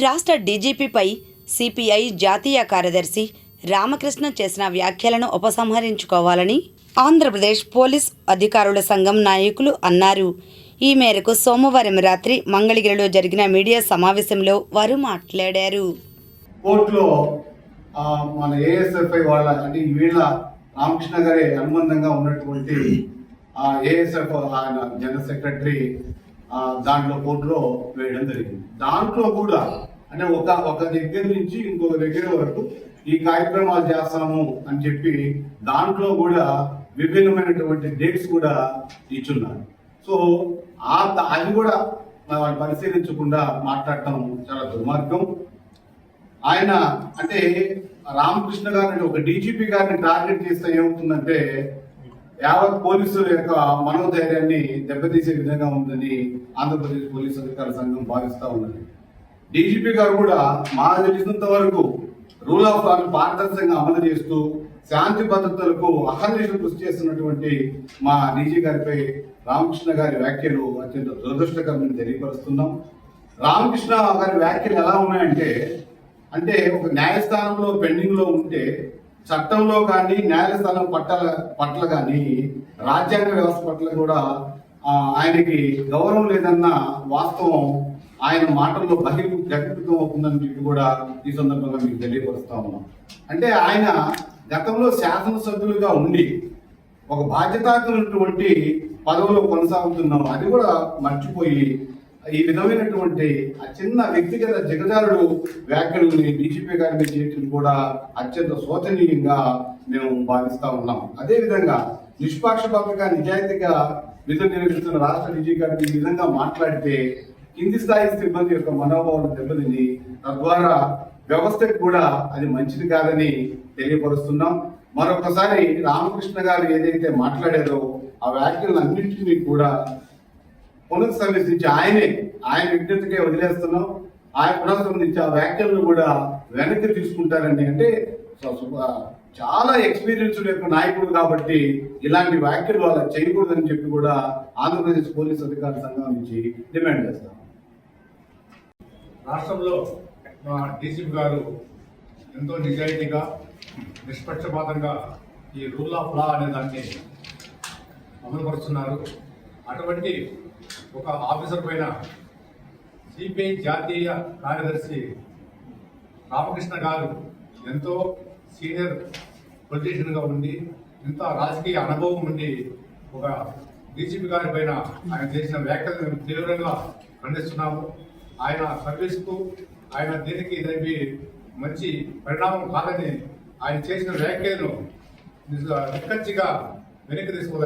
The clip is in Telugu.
రాష్ట్ర డీజీపీపై సిపిఐ జాతీయ కార్యదర్శి రామకృష్ణ చేసిన వ్యాఖ్యలను ఉపసంహరించుకోవాలని ఆంధ్రప్రదేశ్ పోలీస్ అధికారుల సంఘం నాయకులు అన్నారు. ఈ మేరకు సోమవారం రాత్రి మంగళగిరిలో జరిగిన మీడియా సమావేశంలో వారు మాట్లాడారు. కోర్టులో మన ఏఎస్ఎఫ్ఐ వాళ్ళ అంటే వీళ్ళ రామకృష్ణ గారి అనుబంధంగా ఉన్నటువంటి ఏఎస్ఎఫ్ ఆయన జనరల్ సెక్రటరీ దాంట్లో కోర్టులో వేయడం జరిగింది. దాంట్లో కూడా అంటే ఒక ఒక దగ్గర నుంచి ఇంకొక దగ్గర వరకు ఈ కార్యక్రమాలు చేస్తాము అని చెప్పి దాంట్లో కూడా విభిన్నమైనటువంటి డేట్స్ కూడా ఇచ్చున్నారు. సో ఆ అది కూడా వాళ్ళు పరిశీలించకుండా మాట్లాడటం చాలా దుర్మార్గం. ఆయన అంటే రామకృష్ణ గారిని ఒక డీజీపీ గారిని టార్గెట్ చేస్తే ఏమవుతుందంటే యావత్ పోలీసుల యొక్క మనోధైర్యాన్ని దెబ్బతీసే విధంగా ఉందని ఆంధ్రప్రదేశ్ పోలీసు అధికారుల సంఘం భావిస్తూ ఉన్నది. డీజీపీ గారు కూడా మాకు తెలిసినంత వరకు రూల్ ఆఫ్ లాను పారదర్శకంగా అమలు చేస్తూ శాంతి భద్రతలకు అహర్నిశలు కృషి చేస్తున్నటువంటి మా డీజీ గారిపై రామకృష్ణ గారి వ్యాఖ్యలు అత్యంత దురదృష్టకరమని తెలియపరుస్తున్నాం. రామకృష్ణ గారి వ్యాఖ్యలు ఎలా ఉన్నాయంటే అంటే ఒక న్యాయస్థానంలో పెండింగ్లో ఉంటే చట్టంలో కానీ న్యాయస్థానం పట్ల పట్ల కానీ రాజ్యాంగ వ్యవస్థ పట్ల కూడా ఆయనకి గౌరవం లేదన్న వాస్తవం ఆయన మాటల్లో బహిర్గతం అవుతుందని చెప్పి కూడా ఈ సందర్భంగా మీకు తెలియపరుస్తా ఉన్నాం. అంటే ఆయన గతంలో శాసనసభ్యులుగా ఉండి ఒక బాధ్యతాయుతమైనటువంటి పదవిలో కొనసాగుతున్నాం అది కూడా మర్చిపోయి ఈ విధమైనటువంటి ఆ చిన్న వ్యక్తిగత దిగజారుడు వ్యాఖ్యలని డీజీపీ గారి మీద చేయటం కూడా అత్యంత శోచనీయంగా మేము భావిస్తా ఉన్నాం. అదే విధంగా నిష్పాక్షపాతంగా నిజాయితీగా విధులు నిర్వహిస్తున్న రాష్ట్ర డీజీ గారిని ఈ విధంగా మాట్లాడితే కింది స్థాయి సిబ్బంది యొక్క మనోభావం దెబ్బతిని తద్వారా వ్యవస్థకు కూడా అది మంచిది కాదని తెలియపరుస్తున్నాం. మరొకసారి రామకృష్ణ గారు ఏదైతే మాట్లాడారో ఆ వ్యాఖ్యలను అన్నింటినీ కూడా ఆయనే ఆయన విజ్ఞతకే వదిలేస్తున్నాం. ఆయన పునఃసంబంధించి ఆ వ్యాఖ్యలను కూడా వెనక్కి తీసుకుంటారండి. అంటే సో- చాలా ఎక్స్పీరియన్స్ యొక్క నాయకుడు కాబట్టి ఇలాంటి వ్యాఖ్యలు అలా చేయకూడదని చెప్పి కూడా ఆంధ్రప్రదేశ్ పోలీస్ అధికారుల సంఘం నుంచి డిమాండ్ చేస్తాం. రాష్ట్రంలో మా డీసీపీ గారు ఎంతో నిజాయితీగా నిష్పక్షపాతంగా ఈ రూల్ ఆఫ్ లా అనే దాన్ని అమలుపరుస్తున్నారు. అటువంటి ఒక ఆఫీసర్ పైన సిపిఐ జాతీయ కార్యదర్శి రామకృష్ణ గారు ఎంతో సీనియర్ పొలిటీషియన్గా ఉండి ఇంత రాజకీయ అనుభవం ఉండి ఒక డీజీపీ గారి పైన ఆయన చేసిన వ్యాఖ్యలను మేము తీవ్రంగా ఖండిస్తున్నాము. ఆయన సర్వీస్కు ఆయన దీనికి ఇదేమి మంచి పరిణామం కాదని ఆయన చేసిన వ్యాఖ్యలను నిక్కచ్చిగా వెనక్కి తీసుకోవాలి.